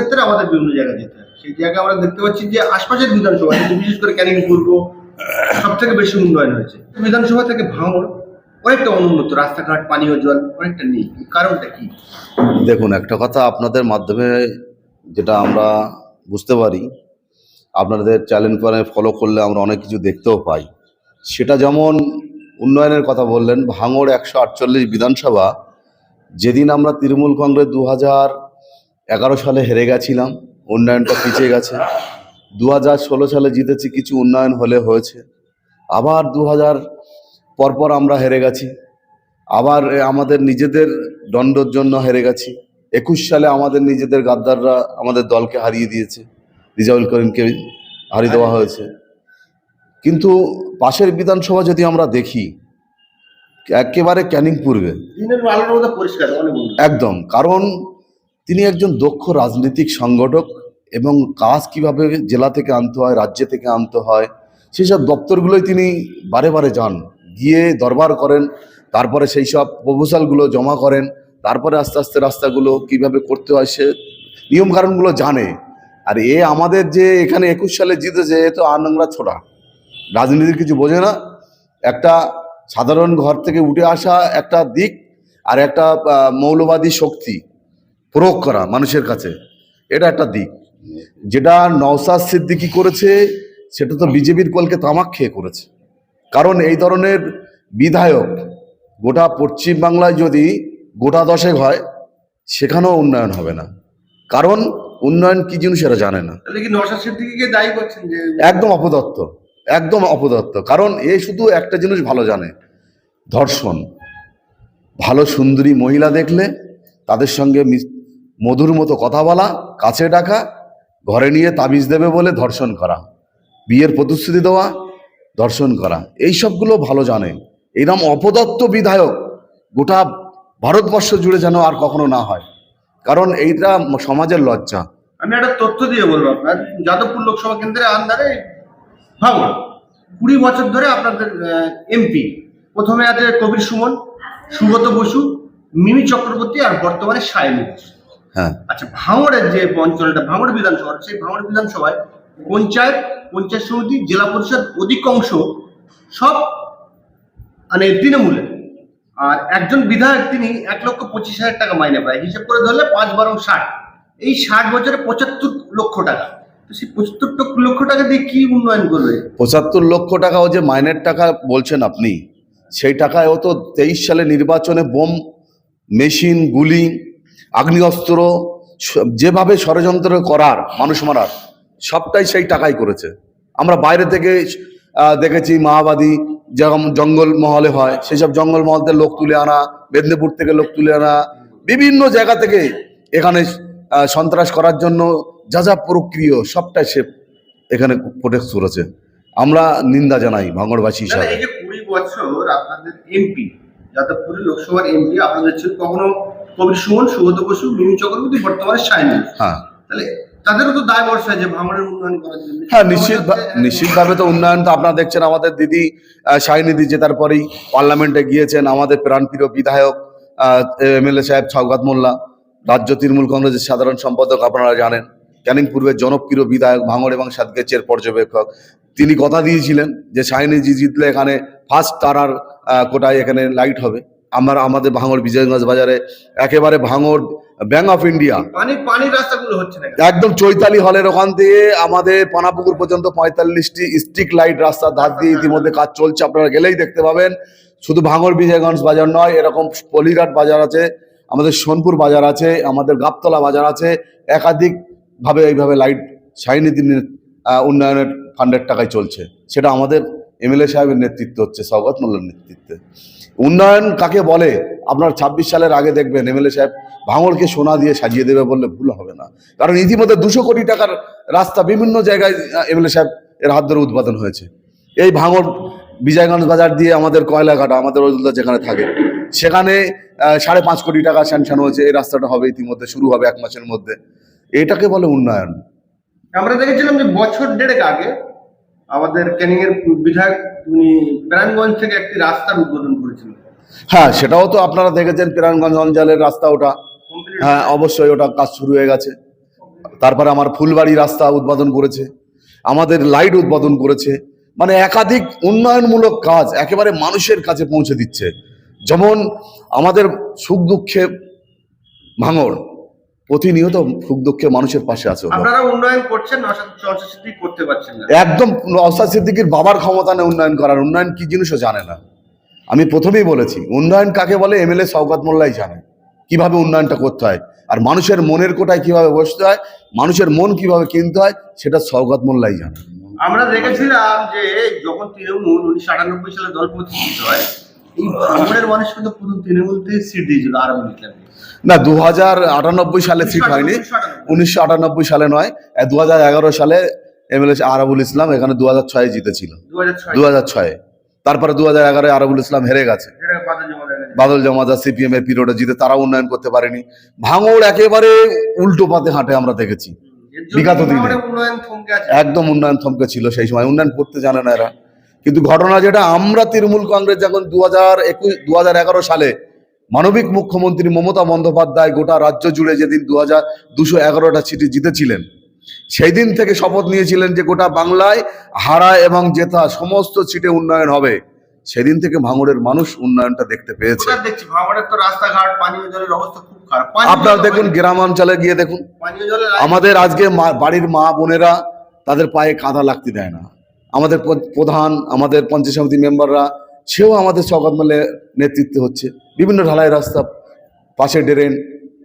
ক্ষেত্রে আমাদের বিভিন্ন জায়গায় যেতে হয়। সেই জায়গায় আমরা দেখতে পাচ্ছি যে আশপাশের বিধানসভা বিশেষ করে ক্যানিং পূর্ব সব থেকে বেশি উন্নয়ন হয়েছে। বিধানসভা থেকে ভাঙড় অনেকটা অনুন্নত, রাস্তাঘাট, পানীয় জল অনেকটা নেই। কারণটা কি? দেখুন, একটা কথা আপনাদের মাধ্যমে যেটা আমরা বুঝতে পারি, আপনাদের চ্যানেল করে ফলো করলে আমরা অনেক কিছু দেখতেও পাই। সেটা যেমন উন্নয়নের কথা বললেন, ভাঙড় একশো আটচল্লিশ বিধানসভা, যেদিন আমরা তৃণমূল কংগ্রেস দু হাজার এগারো সালে হেরে গেছিলাম উন্নয়নটা পিছিয়ে গেছে। দু হাজার ষোলো সালে জিতেছি কিছু উন্নয়ন হলে হয়েছে। আবার দু হাজার পরপর আমরা হেরে গেছি। আবার আমাদের নিজেদের দণ্ডর জন্য হেরে গেছি। একুশ সালে আমাদের নিজেদের গাদ্দাররা আমাদের দলকে হারিয়ে দিয়েছে। রিজাউল করিমকে হারিয়ে দেওয়া হয়েছে। কিন্তু পাশের বিধানসভা যদি আমরা দেখি একেবারে ক্যানিং পূর্বে। একদম কারণ তিনি একজন দক্ষ রাজনৈতিক সংগঠক এবং কাজ কীভাবে জেলা থেকে আনতে হয়, রাজ্য থেকে আনতে হয়, সেসব দপ্তরগুলোই তিনি বারে বারে যান। গিয়ে দরবার করেন, তারপরে সেই সব প্রপোজালগুলো জমা করেন, তারপরে আস্তে আস্তে রাস্তাগুলো কীভাবে করতে হয় সে নিয়মকানুনগুলো জানে। আর এ আমাদের যে এখানে একুশ সালে জিতেছে, এ তো আনংরা ছোড়া। রাজনীতির কিছু বোঝে না। একটা সাধারণ ঘর থেকে উঠে আসা একটা দিক আর একটা মৌলবাদী শক্তি। প্রয়োগ করা মানুষের কাছে এটা একটা দিক। যেটা নওসাদ সিদ্দিকি করেছে সেটা তো বিজেপির কলকে তামাক খেয়ে করেছে। কারণ এই ধরনের বিধায়ক গোটা পশ্চিম বাংলায় যদি গোটা দশেক হয় সেখানেও উন্নয়ন হবে না। কারণ উন্নয়ন কি জিনিস এরা জানে না। একদম অপদত্ত একদম অপদত্ত কারণ এ শুধু একটা জিনিস ভালো জানে ধর্ষণ। ভালো সুন্দরী মহিলা দেখলে তাদের সঙ্গে মধুর মতো কথা বলা, কাছে ডাকা, ঘরে নিয়ে তাবিজ দেবে বলে ধর্ষণ করা, বিয়ের প্রতিশ্রুতি দেওয়া, ধর্ষণ করা। এই সবগুলো ভালো জানে। এরম অপদত্ত বিধায়ক গোটা ভারতবর্ষ জুড়ে যেন আর কখনো না হয়। কারণ এইটা সমাজের লজ্জা। আমি একটা তথ্য দিয়ে বলব আপনার। যাদবপুর লোকসভা কেন্দ্রের আন্দারে ভাঙড় কুড়ি বছর ধরে আপনাদের এমপি। প্রথমে আছে কবির সুমন সুগত বসু, মিমি চক্রবর্তী আর বর্তমানে সায়নী ঘোষ হ্যাঁ। আচ্ছা ভাঙড়ের যে অঞ্চলটা ভাঙড় বিধানসভা সেই ভাঙড় বিধানসভায় পঞ্চায়েত পঞ্চায়েত সমিতি জেলা পরিষদ অধিকাংশ সব মানে তৃণমূলের। আর একজন বিধায়ক তিনি এক লক্ষ পঁচিশ হাজার টাকা মাইনে পায়। হিসেব করে ধরলে পাঁচ বারো ষাট। এই ষাট বছরে পঁচাত্তর লক্ষ টাকা। তো সেই পঁচাত্তর লক্ষ টাকা দিয়ে কি উন্নয়ন করবে? পঁচাত্তর লক্ষ টাকা ও যে মাইনের টাকা বলছেন আপনি সেই টাকায় ও তো তেইশ সালে নির্বাচনে বোম মেশিন গুলি আগ্নেয়াস্ত্র যেভাবে ষড়যন্ত্র করার, মানুষ মারার, সবটাই সেই টাকাই করেছে। আমরা বাইরে থেকে দেখেছি মাওবাদী যেরকম জঙ্গল মহলে হয়, সেসব জঙ্গল মহল থেকে লোক তুলে আনা, মেদিনীপুর থেকে লোক তুলে আনা, বিভিন্ন জায়গা থেকে এখানে সন্ত্রাস করার জন্য যা যা প্রক্রিয়, সবটাই সে এখানে প্রোটেক্ট করেছে। আমরা নিন্দা জানাই ভাঙড়বাসী হিসাবে। কুড়ি বছর আপনাদের এমপি যাদবপুরের লোকসভার এমপি আপনাদের কখনো কবির সুমন সুগত বসু মিমি চক্রবর্তী বর্তমানে সায়নী হ্যাঁ। তাহলে তাদেরও তো দায় বর্ষা যে ভাঙড়ের উন্নয়ন করার জন্য। হ্যাঁ নিশ্চিত নিশ্চিতভাবে তো উন্নয়ন তো আপনারা দেখছেন আমাদের দিদি আহ, শাহিনী জেতার পরেই পার্লামেন্টে গিয়েছেন আমাদের প্রাণপ্রিয় বিধায়ক এমএলএ সাহেব সৌগাত মোল্লা রাজ্য তৃণমূল কংগ্রেসের সাধারণ সম্পাদক আপনারা জানেন ক্যানিং পূর্বের জনপ্রিয় বিধায়ক ভাঙড় এবং সাতগেচের পর্যবেক্ষক। তিনি কথা দিয়েছিলেন যে শাহিনীজি জিতলে এখানে ফার্স্ট তারার কোটায় এখানে লাইট হবে। আমরা আমাদের ভাঙড় বিজয়গঞ্জ বাজারে একেবারে ভাঙড় ব্যাঙ্ক অফ ইন্ডিয়া? একদম চৈতালি হলের ওখান থেকে আমাদের পানাপুকুর পর্যন্ত পঁয়তাল্লিশটি স্ট্রিক লাইট রাস্তার ধার দিয়ে ইতিমধ্যে কাজ চলছে আপনারা গেলেই দেখতে পাবেন। শুধু ভাঙড় বিজয়গঞ্জ বাজার নয় এরকম পলিঘাট বাজার আছে আমাদের সোনপুর বাজার আছে আমাদের গাবতলা বাজার আছে একাধিক ভাবে এইভাবে লাইট সাইনি দিনের উন্নয়নের ফান্ডের টাকায় চলছে। সেটা আমাদের এমএলএ সাহেবের নেতৃত্ব হচ্ছে সৌগত মোল্লার নেতৃত্বে। উন্নয়ন কাকে বলে? আপনার ছাব্বিশ সালের আগে দেখবেন এমএলএ সাহেব ভাঙড়কে সোনা দিয়ে সাজিয়ে দেবে বললে ভুল হবে না। কারণ ইতিমধ্যে দুশো কোটি টাকার রাস্তা বিভিন্ন জায়গায় এমএলএ সাহেব এর হাত ধরে উদ্বোধন হয়েছে। এই ভাঙড়, বিজয়গঞ্জ বাজার দিয়ে আমাদের কয়লাঘাটা, আমাদের ওইগুলো যেখানে থাকে, সেখানে সাড়ে পাঁচ কোটি টাকা স্যাংশন হয়েছে। এই রাস্তাটা হবে ইতিমধ্যে, শুরু হবে এক মাসের মধ্যে। এটাকে বলে উন্নয়ন। আমরা দেখেছিলাম যে বছর দেড়েক আগে আমাদের ক্যানিং এর বিধায়ক উনি প্রাণগঞ্জ থেকে একটি রাস্তার উদ্বোধন করেছিলেন। হ্যাঁ সেটাও তো আপনারা দেখেছেন পিরানগঞ্জ অঞ্চলের রাস্তা ওটা। হ্যাঁ অবশ্যই ওটা কাজ শুরু হয়ে গেছে। তারপরে আমার ফুলবাড়ি রাস্তা উদ্বোধন করেছে আমাদের লাইট উদ্বোধন করেছে। মানে একাধিক উন্নয়নমূলক কাজ একেবারে মানুষের কাছে পৌঁছে দিচ্ছে। যেমন আমাদের সুখ দুঃখে ভাঙড় প্রতিনিয়ত সুখ দুঃখে মানুষের পাশে আছে আপনারা উন্নয়ন করছেন নশাদ করতে পারছেন না। একদম নওসাদ সিদ্দিকির বাবার ক্ষমতা নেই উন্নয়ন করার উন্নয়ন কি জিনিসও জানে না। আমি প্রথমেই বলেছি উন্নয়ন কাকে বলে? এমএলএ শওকত মোল্লাই জানে কীভাবে উন্নয়নটা করতে হয়। আর মানুষের মনের কোটায় কীভাবে বসতে হয় মানুষের মন কীভাবে কিনতে হয় সেটা শওকত মোল্লাই জানে। আমরা দেখেছিলাম যে যখন তৃণমূল উনিশশো আটানব্বই সালে দল প্রতিষ্ঠিত হয় ইসলামকে না দু হাজার আটানব্বই সালে সিট হয়নি। উনিশশো আটানব্বই। সালে নয় দু হাজার এগারো সালে এমএলএ আরাবুল ইসলাম এখানে দু হাজার ছয়ে জিতেছিল। দু হাজার ছয়। তারপরে দু হাজার এগারোয় আরাবুল ইসলাম হেরে গেছে। বাদল জমাদা সিপিএম এর পিরিয়ডে জিতে তারা উন্নয়ন করতে পারেনি। ভাঙড় একেবারে উল্টো পাতে হাঁটে আমরা দেখেছি। বিগত দিনে। একদম উন্নয়ন থমকে ছিল সেই সময়। উন্নয়ন করতে জানে না এরা। কিন্তু ঘটনা যেটা আমরা তৃণমূল কংগ্রেস যখন দু হাজার একুশ দু হাজার এগারো সালে মানবিক মুখ্যমন্ত্রী মমতা বন্দ্যোপাধ্যায় গোটা রাজ্য জুড়ে যেদিন দু হাজার দুশো এগারোটা সিটি জিতেছিলেন সেই দিন থেকে শপথ নিয়েছিলেন যে গোটা বাংলায় হারা এবং জেতা সমস্ত সিটে উন্নয়ন হবে। সেদিন থেকে ভাঙড়ের মানুষ উন্নয়নটা দেখতে পেয়েছে। কোথায় দেখছি? ভাঙড়ের তো রাস্তাঘাট পানীয় জলের অবস্থা খুব খারাপ। পানীয় আপনারা দেখুন গ্রামাঞ্চলে গিয়ে দেখুন। আমাদের আজকে বাড়ির মা বোনেরা তাদের পায়ে কাঁদা লাগতে দেয় না। আমাদের প্রধান, আমাদের পঞ্চায়েত সমিতি মেম্বাররা, সেও আমাদের সকাত মেলে নেতৃত্বে হচ্ছে। বিভিন্ন ঢালাই রাস্তা, পাশে ড্রেন,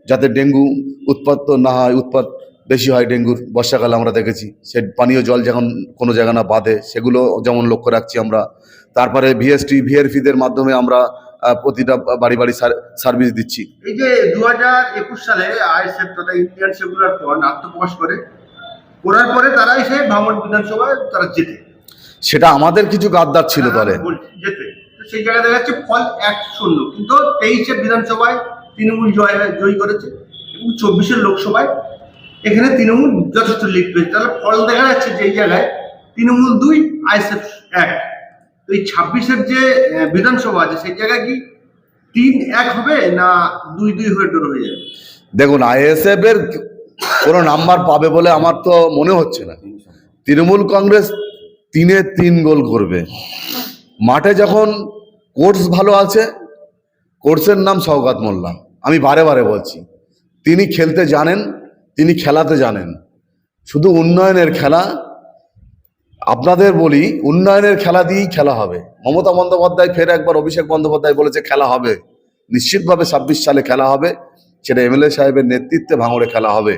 যাতে ডেঙ্গু উৎপাত না হয়, উৎপাত বেশি হয় ডেঙ্গুর, বর্ষাকালে আমরা দেখেছি। সে পানীয় জল যখন কোনো জায়গা না বাঁধে, সেগুলো যেমন লক্ষ্য রাখছি আমরা। তারপরে ভিএসটি, ভিআরপিদের মাধ্যমে আমরা প্রতিটা বাড়ি বাড়ি সার্ভিস দিচ্ছি। এই যে দু হাজার একুশ সালে আইএসএফ তথা ইন্ডিয়ান সেকুলার আত্মপ্রকাশ করে, করার পরে তারা এসে ভাঙড় বিধানসভায় তারা জেতে। সেটা আমাদের কিছু গাদ্দার ছিল দলে তো সেই জায়গায় দেখা যাচ্ছে ফল এক শূন্য। কিন্তু তেইশে বিধানসভায় তৃণমূল জয় জয়ী করেছে এবং চব্বিশের লোকসভায় এখানে তৃণমূল যথেষ্ট লিড পেয়েছে। তাহলে ফল দেখা যাচ্ছে যে জায়গায় তৃণমূল দুই আইএসএফ এক। তো এই ছাব্বিশের যে বিধানসভা আছে সেই জায়গায় কি তিন এক হবে না দুই দুই হয়ে ডোর হয়ে যাবে? দেখুন আইএসএফ এর কোনো নাম্বার পাবে বলে আমার তো মনে হচ্ছে না। তৃণমূল কংগ্রেস তিনে তিন গোল করবে। মাঠে যখন কোর্স ভালো আছে, কোর্সের নাম সৌগাত মোল্লা। আমি বারে বারে বলছি, তিনি খেলতে জানেন, তিনি খেলাতে জানেন। শুধু উন্নয়নের খেলা, আপনাদের বলি, উন্নয়নের খেলা দিয়েই খেলা হবে। মমতা বন্দ্যোপাধ্যায় ফের একবার অভিষেক বন্দ্যোপাধ্যায় বলেছে, খেলা হবে। নিশ্চিতভাবে ছাব্বিশ সালে খেলা হবে। সেটা এমএলএ সাহেবের নেতৃত্বে ভাঙড়ে খেলা হবে।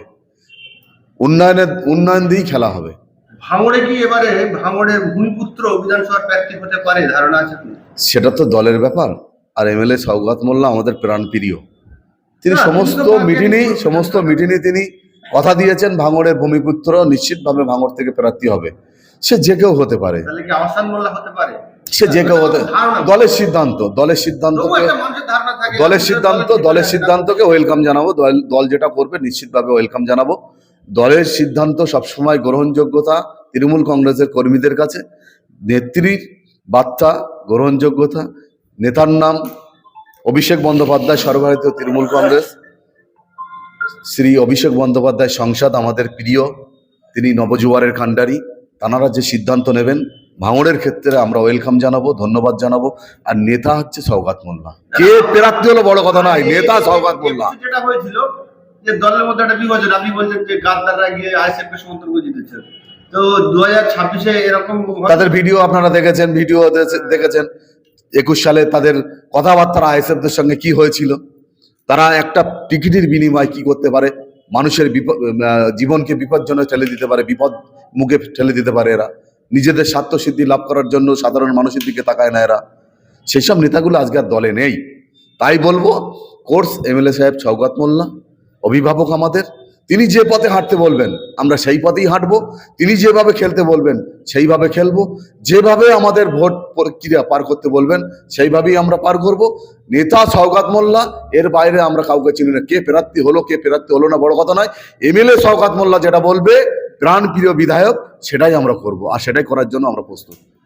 উন্নয়নের, উন্নয়ন দিয়েই খেলা হবে। ভাঙড়ে কি এবারে ভাঙড়ের ভূমিপুত্র বিধানসভার প্রার্থী হতে পারে? ধারণা আছে সেটা তো দলের ব্যাপার। আর এমএলএ সৌগাত মোল্লা আমাদের তিনি সমস্ত মিটিংই সমস্ত তিনি কথা দিয়েছেন ভাঙড়ের ভূমিপুত্র নিশ্চিতভাবে ভাঙড় থেকে প্রার্থী হবে। সে যে কেউ হতে পারে। সে যে কেউ হতে দলের সিদ্ধান্ত দলের থাকে। দলের সিদ্ধান্ত দলের সিদ্ধান্তকে ওয়েলকাম জানাব। দল দল যেটা করবে নিশ্চিতভাবে ওয়েলকাম জানাব। দলের সিদ্ধান্ত সবসময় গ্রহণযোগ্যতা তৃণমূল কংগ্রেসের কর্মীদের কাছে, নেত্রীর বার্তা গ্রহণযোগ্যতা, নেতার নাম, অভিষেক বন্দ্যোপাধ্যায় সর্বভারতীয় তৃণমূল কংগ্রেস, শ্রী অভিষেক বন্দ্যোপাধ্যায় সংসদ আমাদের প্রিয়, তিনি নবজুয়ারের কাণ্ডারি তানারা যে সিদ্ধান্ত নেবেন, ভাঙড়ের ক্ষেত্রে আমরা ওয়েলকাম জানাব, ধন্যবাদ জানাব, আর নেতা হচ্ছে সৌগাত মোল্লা। কে প্রার্থী হলো বড় কথা নয়, নেতা সৌগাত মোল্লা। যে দলের মধ্যে একটা বিভাজন, আপনি বলছেন যে গাদ্দাররা গিয়ে আইএসএফ কে সমর্থন করে জিতেছে। তো দু ছাব্বিশে এরকম তাদের ভিডিও আপনারা দেখেছেন, ভিডিও দেখেছেন একুশ সালে তাদের কথাবার্তা আইএসএফদের সঙ্গে কি হয়েছিল? তারা একটা টিকিটের বিনিময়ে কি করতে পারে? মানুষের বিপদ জীবনকে বিপজ্জনক ঠেলে দিতে পারে, বিপদ মুখে ঠেলে দিতে পারে এরা। নিজেদের স্বার্থ সিদ্ধি লাভ করার জন্য সাধারণ মানুষের দিকে তাকায় না এরা। সেসব নেতাগুলো আজকে দলে নেই। তাই বলব, কোর্স এমএলএ সাহেব সৌগাত মোল্লা অভিভাবক আমাদের, তিনি যে পথে হাঁটতে বলবেন, আমরা সেই পথেই হাঁটবো। তিনি যেভাবে খেলতে বলবেন, সেইভাবে খেলব। যেভাবে আমাদের ভোট প্রক্রিয়া পার করতে বলবেন, সেইভাবেই আমরা পার করব। নেতা সৌগাত মোল্লা, এর বাইরে আমরা কাউকে চিনি না। কে প্রার্থী হলো, কে প্রার্থী হলো না, বড় কথা নয়। এমএলএ সৌগাত মোল্লা যেটা বলবে, প্রাণপ্রিয় বিধায়ক, সেটাই আমরা করব। আর সেটাই করার জন্য আমরা প্রস্তুত।